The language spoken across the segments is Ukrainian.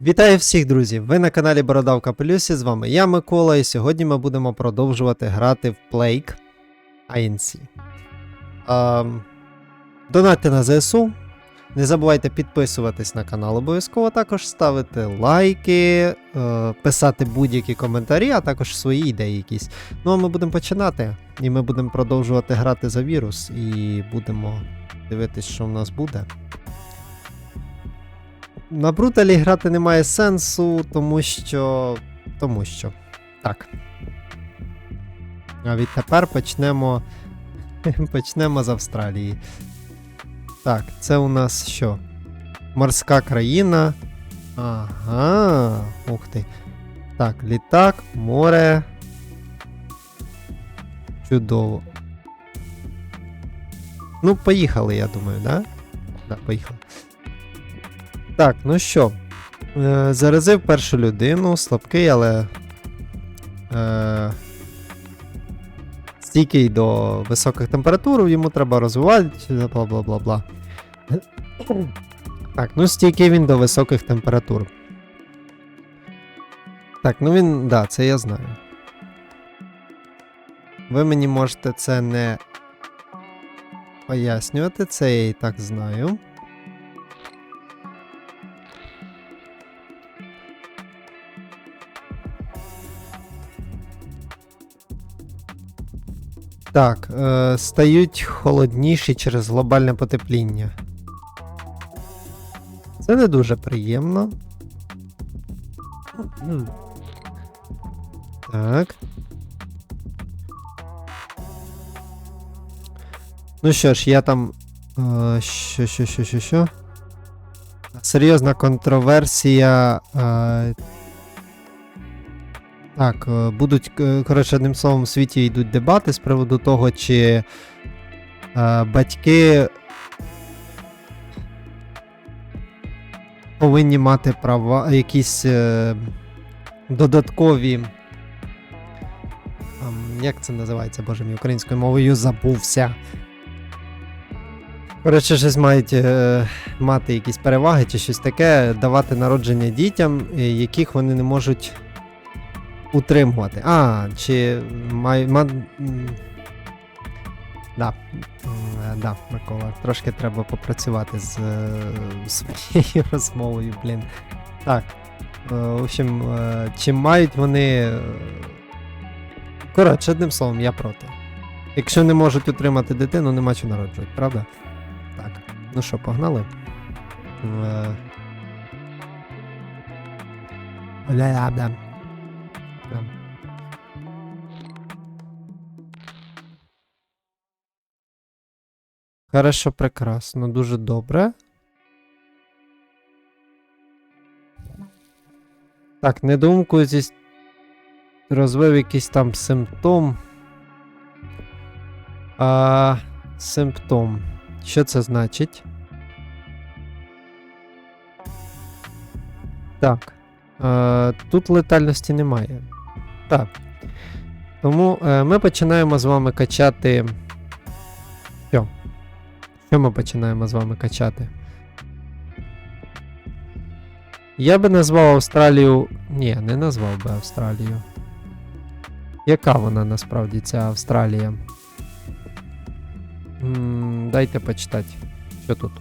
Вітаю всіх, друзі! Ви на каналі Бородавка Плюсі. З вами я, Микола, і сьогодні ми будемо продовжувати грати в Plague INC. Ем, донатьте на ЗСУ. Не забувайте підписуватись на канал обов'язково, також ставити лайки, е, писати будь-які коментарі, а також свої ідеї якісь. Ну а ми будемо починати. І ми будемо продовжувати грати за вірус, і будемо дивитись, що в нас буде. На бруталі грати немає сенсу, тому що. Тому що. Так. А відтепер почнемо. Почнемо з Австралії. Так, це у нас що? Морська країна. Ага. Ух ти. Так, літак, море. Чудово. Ну, поїхали, я думаю, да? Да, поїхали. Так, ну що, е, заразив першу людину, слабкий, але. Е, стійкий до високих температур, йому треба розвивати, бла бла бла бла. Так, ну стійкий він до високих температур. Так, ну він. Да, це я знаю. Ви мені можете це не пояснювати, це я і так знаю. Так, е, стають холодніші через глобальне потепління. Це не дуже приємно. Так. Ну що ж, я там. Е, що, що, що, що, що? Серйозна контроверсія. Е, так, е, будуть, е, коротше, одним словом, в світі йдуть дебати з приводу того, чи е, батьки повинні мати права, якісь е, додаткові. ем, як це називається, боже мій, українською мовою забувся. Коротше, щось мають е, мати якісь переваги чи щось таке, давати народження дітям, е, яких вони не можуть утримувати. А, чи май, ма, да. Да, Микола, трошки треба попрацювати з е, своєю розмовою, блін. Так. е, В общем, е, чи мають вони. Коротше, одним словом, я проти. Якщо не можуть утримати дитину, нема чого народжувати, правда? Так. Ну що, погнали? Е, Ля-ля-бля. Хорошо, прекрасно, дуже добре. Так, недумку зі розвив якийсь там симптом. А, симптом. Що це значить? Так. Е, тут летальності немає. Так. Тому е, ми починаємо з вами качати. Що? Що ми починаємо з вами качати? Я би назвав Австралію. Ні, не назвав би Австралію. Яка вона насправді ця Австралія? м дайте почитати. Що тут?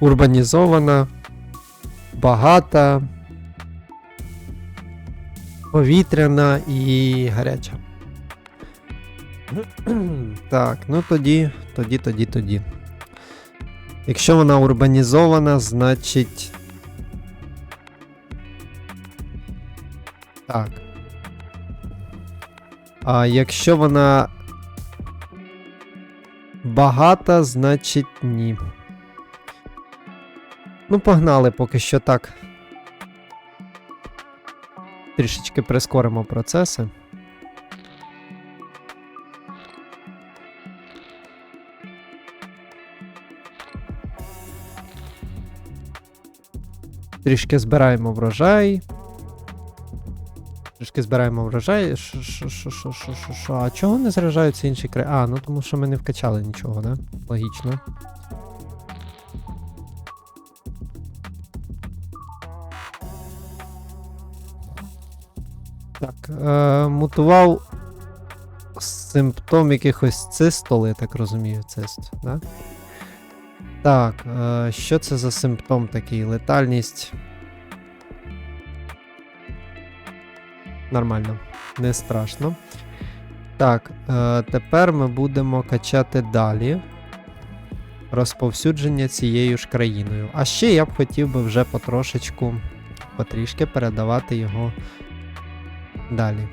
урбанізована, багата, повітряна і гаряча. Так, ну тоді, тоді, тоді, тоді. Якщо вона урбанізована, значить. Так. А якщо вона багата, значить ні. Ну, погнали поки що так. Трішечки прискоримо процеси. Трішки збираємо врожай. Трішки збираємо врожай. Що, що, що, що, що, що? А чого не заряджаються інші краї? А, ну тому що ми не вкачали нічого, да? Логічно. Так, е, мутував симптом якихось цистол, я так розумію, цист, да? Так, е, що це за симптом такий? Летальність. Нормально, не страшно. Так, е, тепер ми будемо качати далі. Розповсюдження цією ж країною. А ще я б хотів би вже потрошечку, потрішки передавати його далі.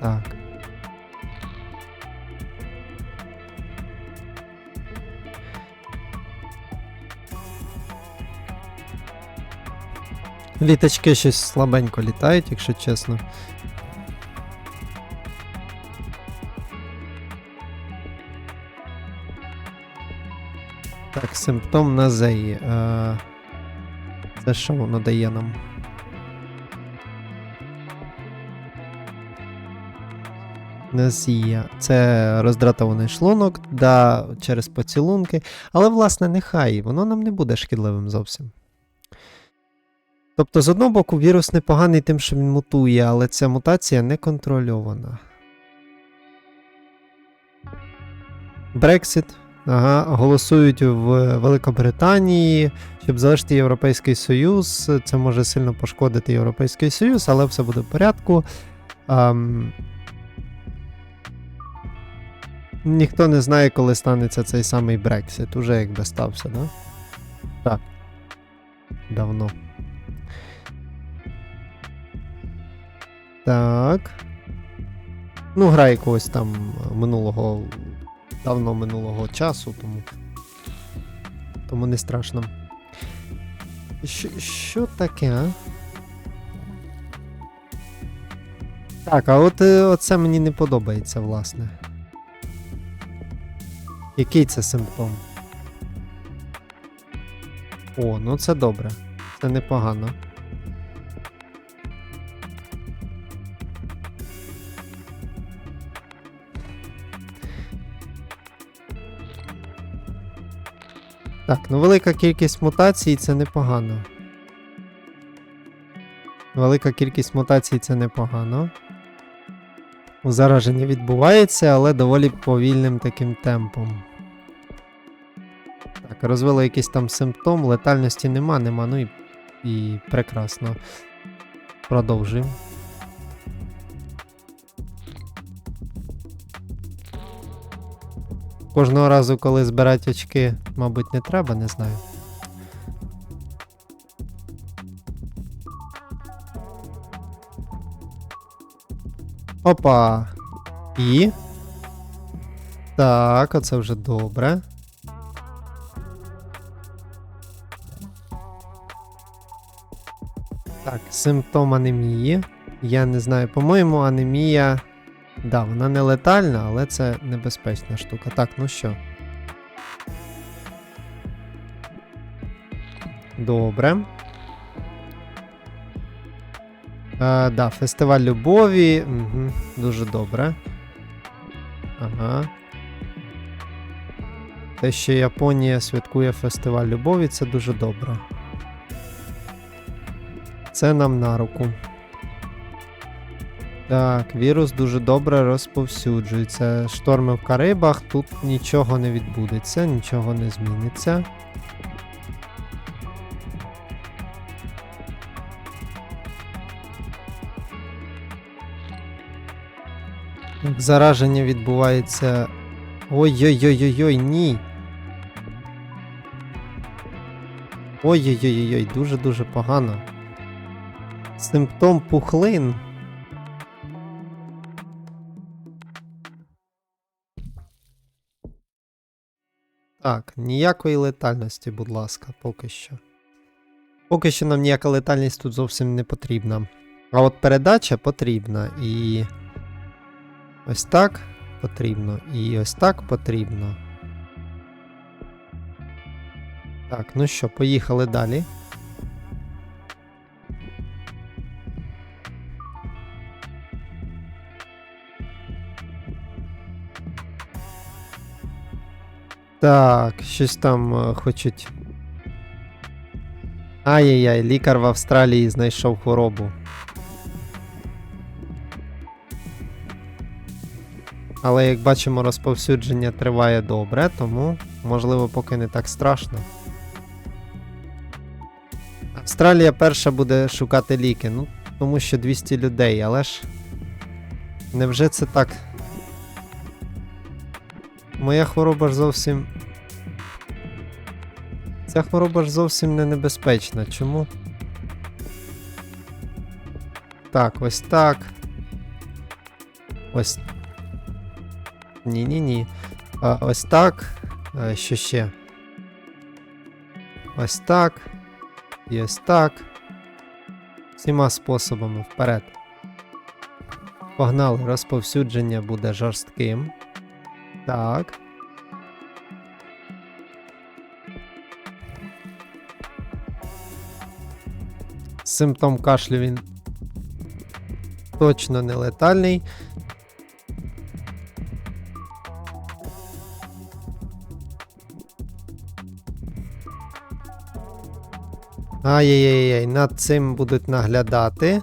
Так. Літачки щось слабенько літають, якщо чесно. Так, симптом на зеї. Це що воно дає нам? Назія. Це роздратований шлунок, да, через поцілунки. Але, власне, нехай, воно нам не буде шкідливим зовсім.Тобто, з одного боку, вірус непоганий тим, що він мутує, але ця мутація не контрольована. Брексит. Ага, голосують в Великобританії, щоб залишити Європейський Союз. Це може сильно пошкодити Європейський Союз, але все буде в порядку. Ам... Ніхто не знає, коли станеться цей самий Брексит. Уже якби стався, да? Так. Давно. Так. Ну, гра якогось там минулого. Давно минулого часу, тому. Тому не страшно. Що, що таке, а? Так, а от е, оце мені не подобається, власне. Який це симптом? О, ну це добре. Це непогано. Так, ну велика кількість мутацій це непогано. Велика кількість мутацій це непогано. Зараження відбувається, але доволі повільним таким темпом. Так, розвили якийсь там симптом, летальності нема, нема, ну і, і прекрасно. Продовжуємо. Кожного разу, коли збирати очки, мабуть, не треба, не знаю. Опа. І. Так, оце вже добре. Так, симптом анемії. Я не знаю, по-моєму, анемія. Да, вона не летальна, але це небезпечна штука. Так, ну що. Добре. А, да, фестиваль любові. Угу, дуже добре. Ага. Те, що Японія святкує фестиваль любові, це дуже добре. Це нам на руку. Так, вірус дуже добре розповсюджується. Шторми в Карибах, тут нічого не відбудеться, нічого не зміниться. Так, Зараження відбувається. Ой-ой-ой-ой-ой, ні. Ой-ой-ой-ой, дуже-дуже погано. Симптом пухлин. Так, ніякої летальності, будь ласка, поки що. Поки що нам ніяка летальність тут зовсім не потрібна. А от передача потрібна. І. Ось так потрібно. І ось так потрібно. Так, ну що, поїхали далі. Так, щось там е, хочуть Ай-яй-яй, лікар в Австралії знайшов хворобу. Але як бачимо, розповсюдження триває добре, тому можливо поки не так страшно. Австралія перша буде шукати ліки, ну тому що 200 людей, але ж. Невже це так? Моя хвороба ж зовсім. Ця хвороба ж зовсім не небезпечна. Чому? Так, ось так. Ось. Ні-ні-ні. Ось так. А, що ще? Ось так. І ось так. Всіма способами вперед. Погнали, розповсюдження буде жорстким. Так. Симптом кашлю він точно не летальний. Ай-яй-яй, над цим будуть наглядати.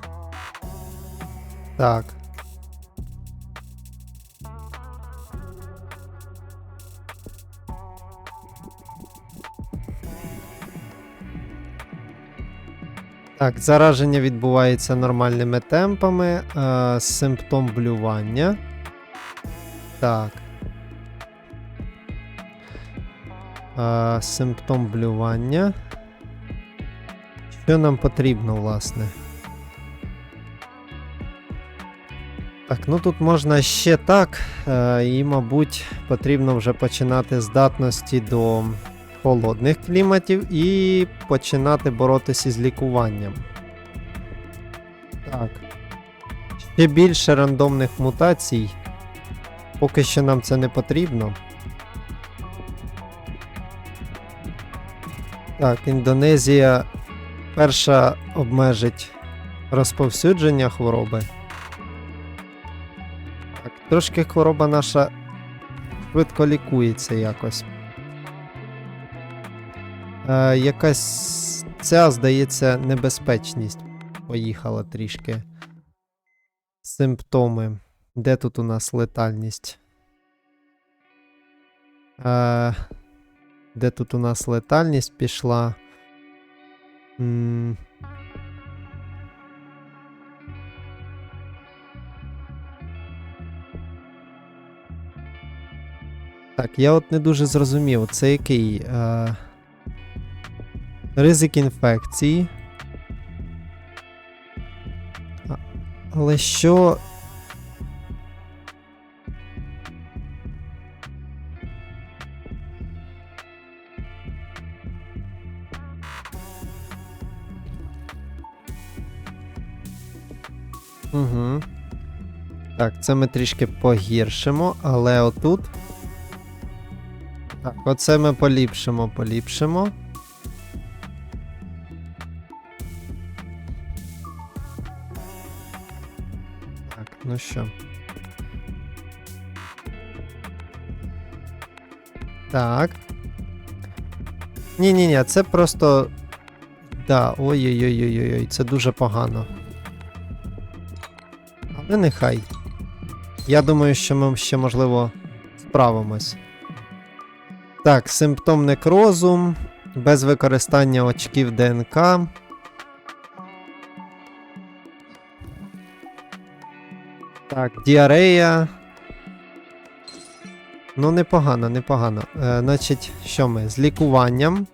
Так. Так, зараження відбувається нормальними темпами. Е, симптом блювання. Так. Е, симптом блювання. Що нам потрібно, власне? Так, ну тут можна ще так. Е, і, мабуть, потрібно вже починати здатності до холодних кліматів і починати боротися з лікуванням. Так. Ще більше рандомних мутацій. Поки що нам це не потрібно. Так, Індонезія перша обмежить розповсюдження хвороби. Так, трошки хвороба наша швидко лікується якось. Е, якась ця, здається, небезпечність поїхала трішки. Симптоми. Де тут у нас летальність? Е, де тут у нас летальність пішла? М, Так, я от не дуже зрозумів, це який. Е... Ризик інфекції. Але що. Угу. Так, це ми трішки погіршимо, але отут. Так, оце ми поліпшимо, поліпшимо. Ну що. Так. Ні-ні-ні, це просто. Да, ой-ой-ой-ой-ой, це дуже погано. Але нехай. Я думаю, що ми ще, можливо, справимось. Так, симптом некрозу. Без використання очків ДНК. Так, діарея. Ну, непогано, непогано. Е, значить, що ми? З лікуванням.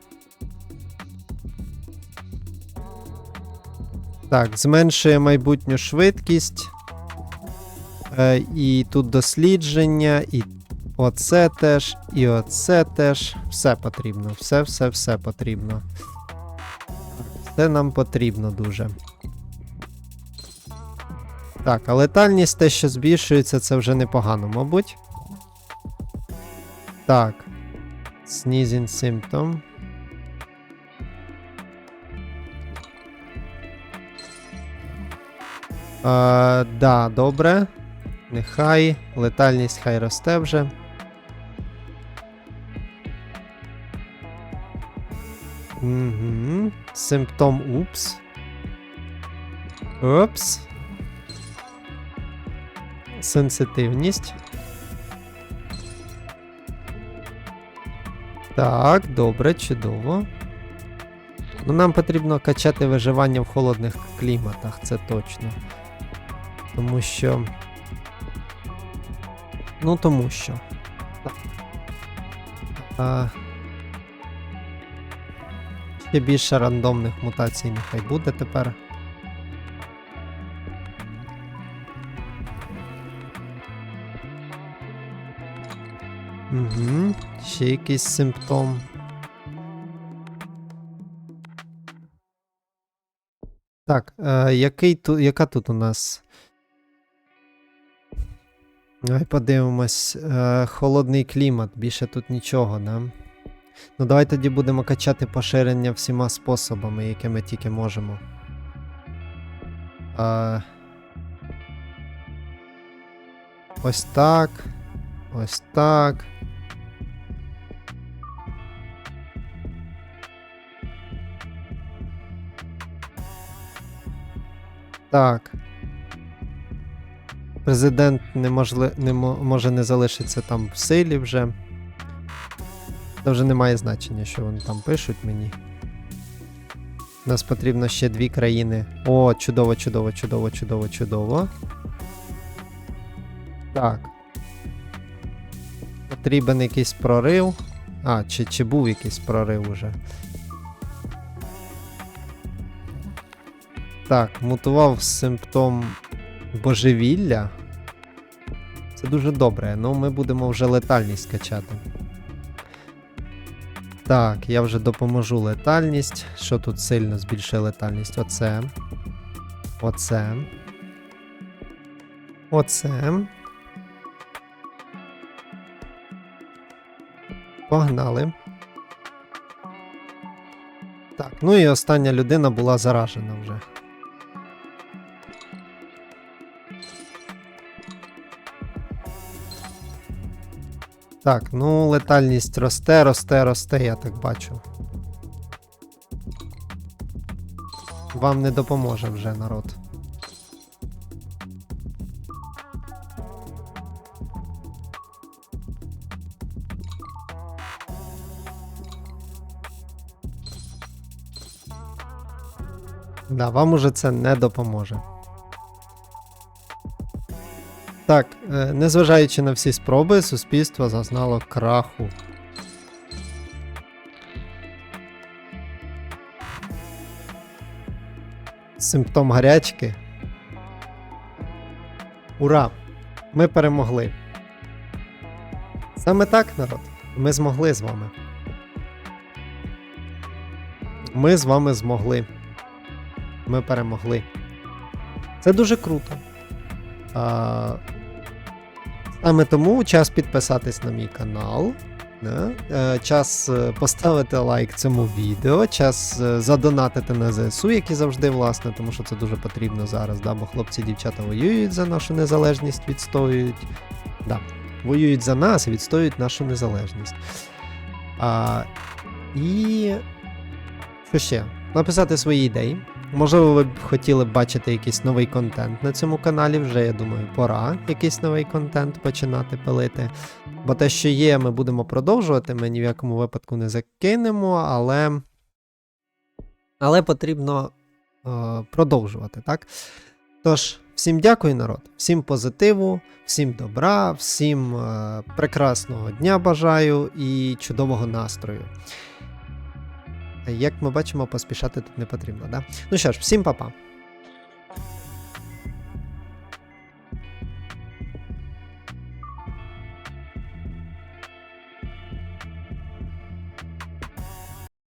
Так, зменшує майбутню швидкість. Е, і тут дослідження, і оце теж, і оце теж. Все потрібно. Все, все, все потрібно. Все нам потрібно дуже. Так, а летальність те, що збільшується, це вже непогано, мабуть. Так. Sneezing symptom. Е, да, добре. Нехай. Летальність хай росте вже. Угу. Симптом упс. Упс. Сенситивність. Так, добре, чудово. Ну, нам потрібно качати виживання в холодних кліматах, це точно. Тому що. Ну, тому що. А... Ще більше рандомних мутацій нехай буде тепер. Угу. Ще якийсь симптом. Так, е, який ту, яка тут у нас? Давай подивимось. Е, холодний клімат, більше тут нічого, да? Ну, давай тоді будемо качати поширення всіма способами, якими тільки можемо. Е, ось так. Ось так. Так. Президент неможли... не може не залишитися там в силі вже. Це вже не має значення, що вони там пишуть мені. Нас потрібно ще дві країни. О, чудово, чудово, чудово, чудово, чудово. Так. Потрібен якийсь прорив. А, чи, чи був якийсь прорив уже. Так, мутував симптом божевілля. Це дуже добре. Ну, ми будемо вже летальність качати. Так, я вже допоможу летальність. Що тут сильно збільшує летальність? Оце. Оце. Оце. Погнали. Так, ну і остання людина була заражена вже. Так, ну летальність росте, росте, росте, я так бачу. Вам не допоможе вже народ. Да, вам уже це не допоможе. Так, е, незважаючи на всі спроби, суспільство зазнало краху. Симптом гарячки. Ура! Ми перемогли. Саме так, народ. Ми змогли з вами. Ми з вами змогли. Ми перемогли. Це дуже круто. А, саме тому час підписатись на мій канал. Да? Е, Час е, поставити лайк цьому відео, час е, задонатити на ЗСУ, які завжди, власне, тому що це дуже потрібно зараз, да? бо хлопці дівчата воюють за нашу незалежність, відстоюють. Да. Воюють за нас і відстоюють нашу незалежність. А, і що ще? Написати свої ідеї. Можливо, ви б хотіли бачити якийсь новий контент на цьому каналі. Вже я думаю, пора якийсь новий контент починати пилити. Бо те, що є, ми будемо продовжувати. Ми ні в якому випадку не закинемо, але. Але потрібно е, продовжувати, так? Тож, всім дякую, народ, всім позитиву, всім добра, всім е, прекрасного дня бажаю і чудового настрою. Як ми бачимо, поспішати тут не потрібно, да? Ну що ж, всім па-па.